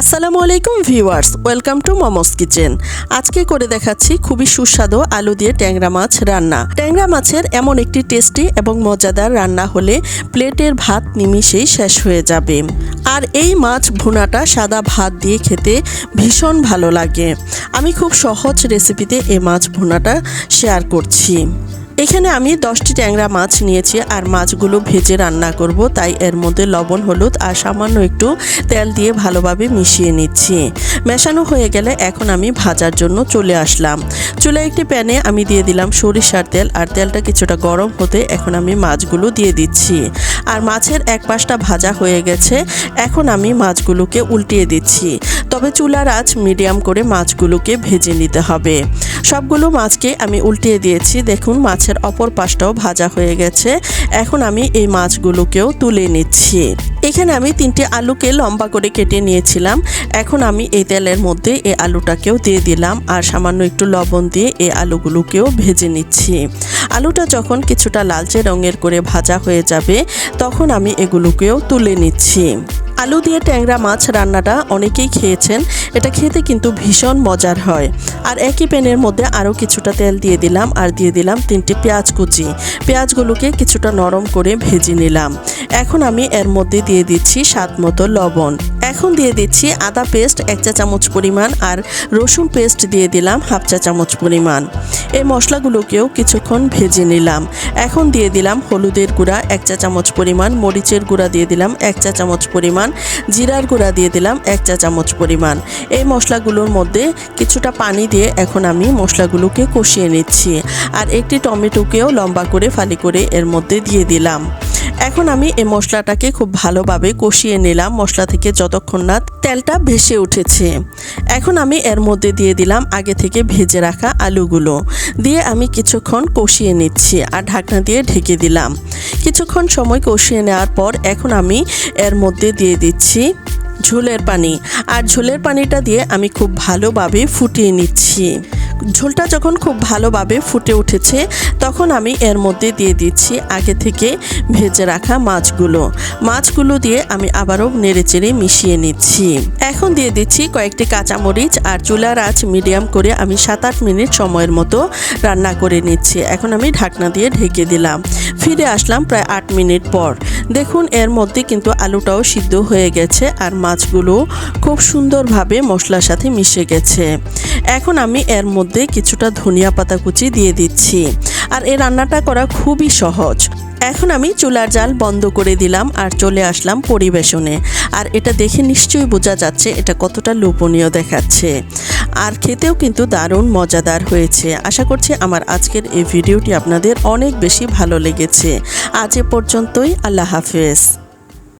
আসসালামু আলাইকুম viewers, welcome to momos kitchen. আজকে করে দেখাচ্ছি খুবই সুস্বাদু আলু দিয়ে ট্যাংরা মাছ রান্না। ট্যাংরা মাছের এমন একটি টেস্টি এবং মজাদার রান্না হলে প্লেটের ভাত নিমিষেই শেষ হয়ে যাবে। আর এই মাছ ভুনাটা সাদা ভাত দিয়ে খেতে ভীষণ ভালো লাগে। আমি খুব সহজ রেসিপিতে এই মাছ ভুনাটা শেয়ার করছি। এখানে আমি দশটি ট্যাংরা মাছ নিয়েছি আর মাছগুলো ভেজে রান্না করব। তাই এর মধ্যে লবণ, হলুদ আর সামান্য একটু তেল দিয়ে ভালোভাবে মিশিয়ে নিচ্ছি। মেশানো হয়ে গেলে এখন আমি ভাজার জন্য চলে আসলাম। চুলে একটি প্যানে আমি দিয়ে দিলাম সরিষার তেল আর তেলটা কিছুটা গরম হতে এখন আমি মাছগুলো দিয়ে দিচ্ছি। আর মাছের এক পাশটা ভাজা হয়ে গেছে, এখন আমি মাছগুলোকে উল্টিয়ে দিচ্ছি। তবে চুলার আঁচ মিডিয়াম করে মাছগুলোকে ভেজে নিতে হবে। সবগুলো মাছকে আমি উল্টিয়ে দিয়েছি। দেখুন, মাছের অপর পাশটাও ভাজা হয়ে গেছে। এখন আমি এই মাছগুলোকেও তুলে নিচ্ছি। এখানে আমি তিনটে আলুকে লম্বা করে কেটে নিয়েছিলাম। এখন আমি এই তেলের মধ্যে এই আলুটাকেও দিয়ে দিলাম আর সামান্য একটু লবণ দিয়ে এই আলুগুলোকেও ভেজে নিচ্ছি। আলুটা যখন কিছুটা লালচে রঙের করে ভাজা হয়ে যাবে, তখন আমি এগুলোকেও তুলে নিচ্ছি। আলু দিয়ে ট্যাংরা মাছ রান্নাটা অনেকেই খেয়েছেন। এটা খেতে কিন্তু ভীষণ মজার হয়। আর একই প্যানের মধ্যে আরও কিছুটা তেল দিয়ে দিলাম আর দিয়ে দিলাম তিনটি পেঁয়াজ কুচি। পেঁয়াজগুলোকে কিছুটা নরম করে ভেজে নিলাম। এখন আমি এর মধ্যে দিয়ে দিচ্ছি স্বাদ মতো লবণ। এখন দিয়ে দিচ্ছি আদা পেস্ট এক চা চামচ পরিমাণ আর রসুন পেস্ট দিয়ে দিলাম হাফ চা চামচ পরিমাণ। এই মশলাগুলোকেও কিছুক্ষণ ভেজে নিলাম। এখন দিয়ে দিলাম হলুদের গুঁড়া এক চা চামচ পরিমাণ, মরিচের গুঁড়া দিয়ে দিলাম এক চা চামচ পরিমাণ, জিরার গুঁড়া দিয়ে দিলাম এক চা চামচ পরিমাণ। এই মশলাগুলোর মধ্যে কিছুটা পানি দিয়ে এখন আমি মশলাগুলোকে কষিয়ে নিচ্ছি। আর একটি টমেটোকেও লম্বা করে ফালি করে এর মধ্যে দিয়ে দিলাম। এখন আমি এই মশলাটাকে খুব ভালোভাবে কষিয়ে নিলাম। মশলা থেকে যতক্ষণ না তেলটা ভেসে উঠেছে। এখন আমি এর মধ্যে দিয়ে দিলাম আগে থেকে ভেজে রাখা আলুগুলো। দিয়ে আমি কিছুক্ষণ কষিয়ে নিচ্ছি আর ঢাকনা দিয়ে ঢেকে দিলাম। কিছুক্ষণ সময় কষিয়ে নেওয়ার পর এখন আমি এর মধ্যে দিয়ে দিচ্ছি ঝোলের পানি। আর ঝোলের পানিটা দিয়ে আমি খুব ভালোভাবে ফুটিয়ে নিচ্ছি। ঝোলটা যখন খুব ভালোভাবে ফুটে উঠেছে, তখন আমি এর মধ্যে দিয়ে দিচ্ছি আগে থেকে ভেজে রাখা মাছগুলো। মাছগুলো দিয়ে আমি আবারও নেড়েচেড়ে মিশিয়ে নিচ্ছি। এখন দিয়ে দিচ্ছি কয়েকটি কাঁচামরিচ আর চুলার আঁচ মিডিয়াম করে আমি সাত আট মিনিট সময়ের মতো রান্না করে নিচ্ছি। এখন আমি ঢাকনা দিয়ে ঢেকে দিলাম। ফিরে আসলাম প্রায় আট মিনিট পর। দেখুন, এর মধ্যে কিন্তু আলুটাও সিদ্ধ হয়ে গেছে আর মাছগুলো খুব সুন্দরভাবে মশলার সাথে মিশে গেছে। এখন আমি এর মধ্যে কিছুটা ধনিয়া পাতা কুচি দিয়ে দিচ্ছি আর এই রান্নাটা করা খুবই সহজ। এখন আমি চুলার জাল বন্ধ করে দিলাম আর চলে আসলাম পরিবেশনে। আর এটা দেখে নিশ্চয়ই বোঝা যাচ্ছে এটা কতটা লোভনীয় দেখাচ্ছে। আর খেতেও কিন্তু দারুণ মজাদার হয়েছে। আশা করছি আমার আজকের এই ভিডিওটি আপনাদের অনেক বেশি ভালো লেগেছে। আজ এ পর্যন্তই, আল্লাহ হাফেজ।